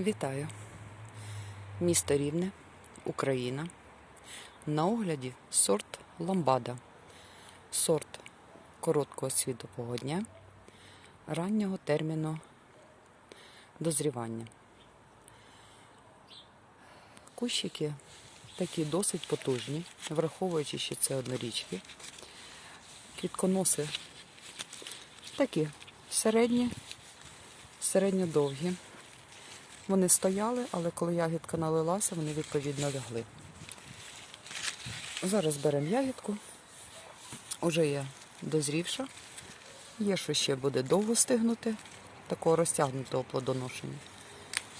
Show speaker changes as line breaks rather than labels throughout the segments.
Вітаю! Місто Рівне, Україна. На огляді сорт ламбада. Сорт короткого світового дня, раннього терміну дозрівання. Кущики такі досить потужні, враховуючи, що це однорічки. Квітконоси такі середні, середньодовгі. Вони стояли, але коли ягідка налилася, вони відповідно лягли. Зараз беремо ягідку. Уже є дозрівша. Є, що ще буде довго стигнути, такого розтягнутого плодоношення.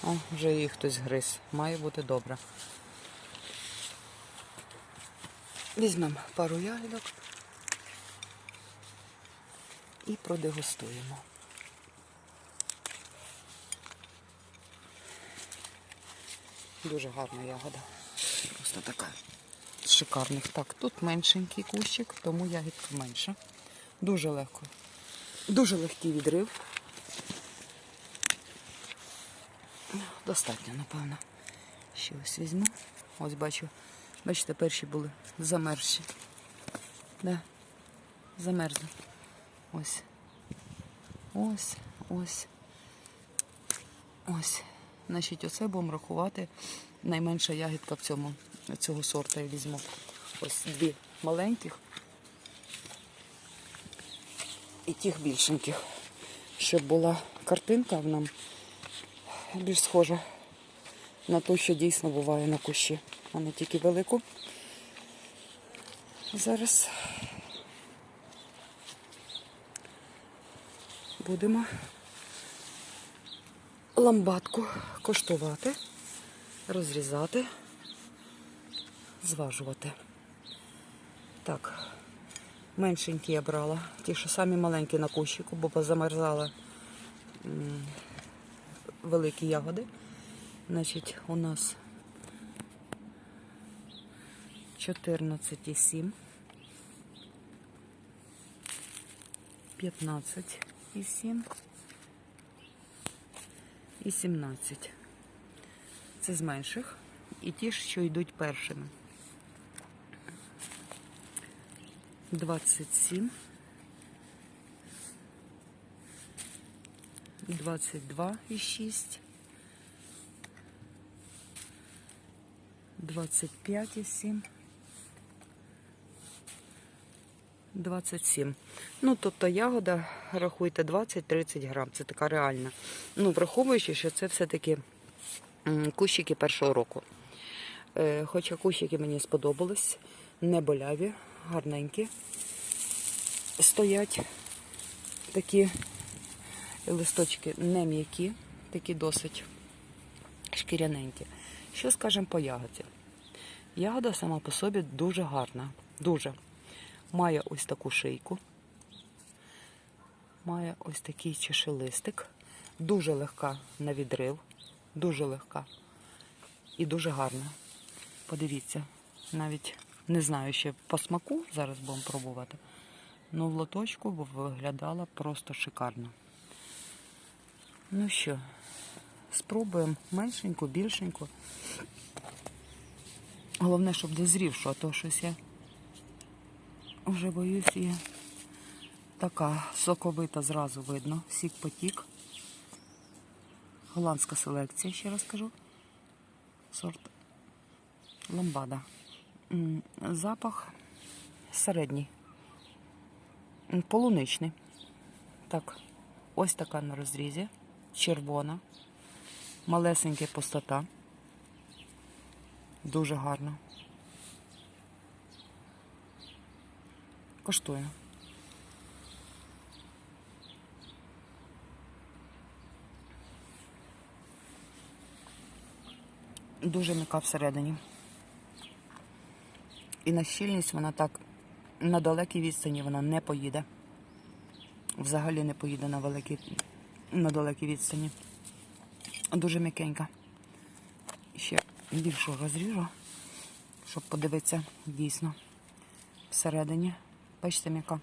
О, вже її хтось гриз. Має бути добре. Візьмемо пару ягідок і продегустуємо. Дуже гарна ягода. Просто така з шикарних. Так, тут меншенький кущик, тому ягідка менша. Дуже легко. Дуже легкий відрив. Достатньо, напевно. Ще ось візьму. Ось бачу. Бачите, перші були замерзші. Да. Замерзли. Ось. Ось, ось. Ось. Значить, оце будемо рахувати. Найменша ягідка в цьому цього сорта я візьму. Ось дві маленьких і тих більшеньких. Щоб була картинка в нам більш схожа на те, що дійсно буває на кущі, а не тільки велику. Зараз будемо ламбадку коштувати, розрізати, зважувати. Так, меншенькі я брала, ті, що самі маленькі на кущику, бо позамерзали великі ягоди. Значить, у нас 14,7, 15,7 і 17. Це з менших. І ті, що йдуть першими. 27. 22 і 6. 25 і 7. 27. Ну, тобто ягода, рахуйте, 20-30 грам. Це така реальна. Ну, враховуючи, що це все-таки кущики першого року. Е, хоча кущики мені сподобались, не боляві, гарненькі. Стоять такі листочки не м'які, такі досить шкіряненькі. Що скажемо по ягоді? Ягода сама по собі дуже гарна. Дуже. Має ось таку шийку. Має ось такий чешелистик. Дуже легка на відрив. Дуже легка. І дуже гарна. Подивіться, навіть не знаю ще по смаку, зараз будемо пробувати. Ну, в лоточку виглядала просто шикарно. Ну що, спробуємо меншеньку, більшеньку. Головне, щоб дозрівшо, а то щось я вже боюсь є. Така соковита зразу видно. Сік потік. Голландська селекція, ще раз кажу. Сорт ламбада. Запах середній. Полуничний. Так, ось така на розрізі. Червона. Малесенька пустота. Дуже гарно. Коштує. Дуже м'яка всередині. І на щільність вона так на далекій відстані вона не поїде. Взагалі не поїде на великій, на далекій відстані. Дуже м'якенька. Ще більше розріжу, щоб подивитися дійсно всередині. Бачите, м'яка.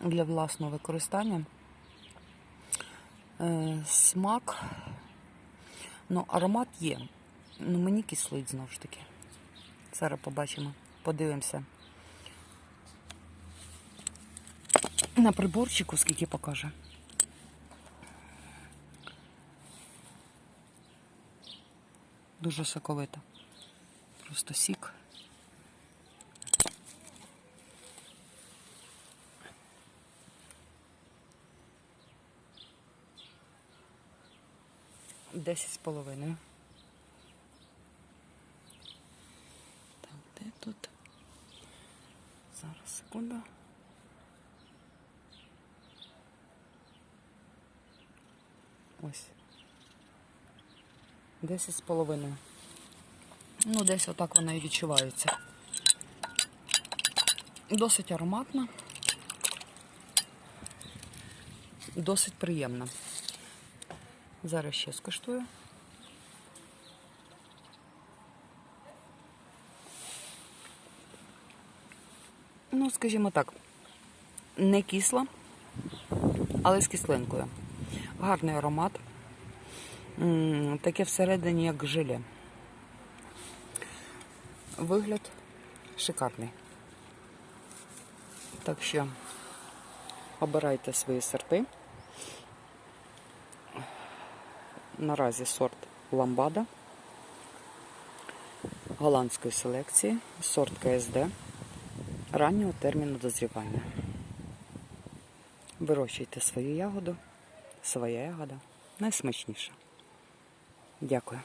Для власного використання. Е, Смак Ну, аромат є. Ну, мені кислить знову ж таки. Зараз побачимо, подивимося. На приборчику скільки покаже. Дуже соковито. Просто сік. Десять з половиною. Так, де тут? Зараз секунду. Ось. Десять з половиною. Ну, десь отак вона і відчувається. Досить ароматна. Досить приємна. Зараз ще скуштую. Ну, скажімо так, не кисла, але з кислинкою. Гарний аромат. Таке всередині, як желе. Вигляд шикарний. Так що обирайте свої сорти. Наразі сорт ламбада голландської селекції, сорт КСД раннього терміну дозрівання. Вирощуйте свою ягоду, своя ягода найсмачніша. Дякую.